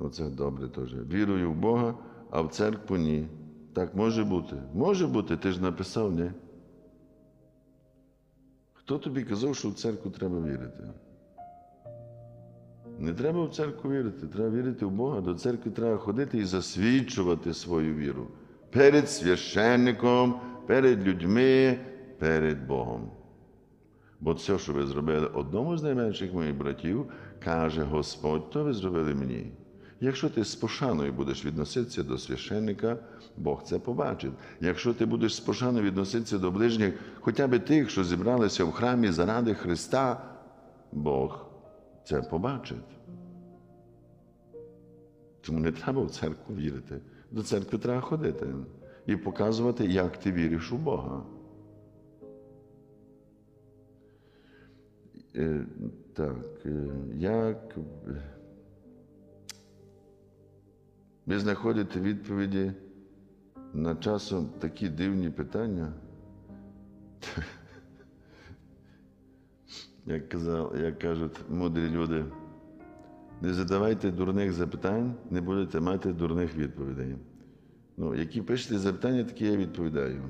Ну, це добре теж. Вірую в Бога, а в церкву ні. Так може бути. Може бути, ти ж написав, ні? Хто тобі казав, що в церкву треба вірити? Не треба в церкву вірити, треба вірити в Бога. До церкви треба ходити і засвідчувати свою віру перед священником, перед людьми, перед Богом. Бо все, що ви зробили одному з найменших моїх братів, каже Господь, то ви зробили мені. Якщо ти з пошаною будеш відноситися до священника, Бог це побачить. Якщо ти будеш з пошаною відноситися до ближніх, хоча б тих, що зібралися в храмі заради Христа, Бог це побачить. Тому не треба в церкву вірити. До церкви треба ходити і показувати, як ти віриш у Бога. Е, Так, е, як ви знаходите відповіді на часом такі дивні питання? Як, казав, як кажуть мудрі люди, не задавайте дурних запитань, не будете мати дурних відповідей. Ну, які пишете запитання, такі я відповідаю.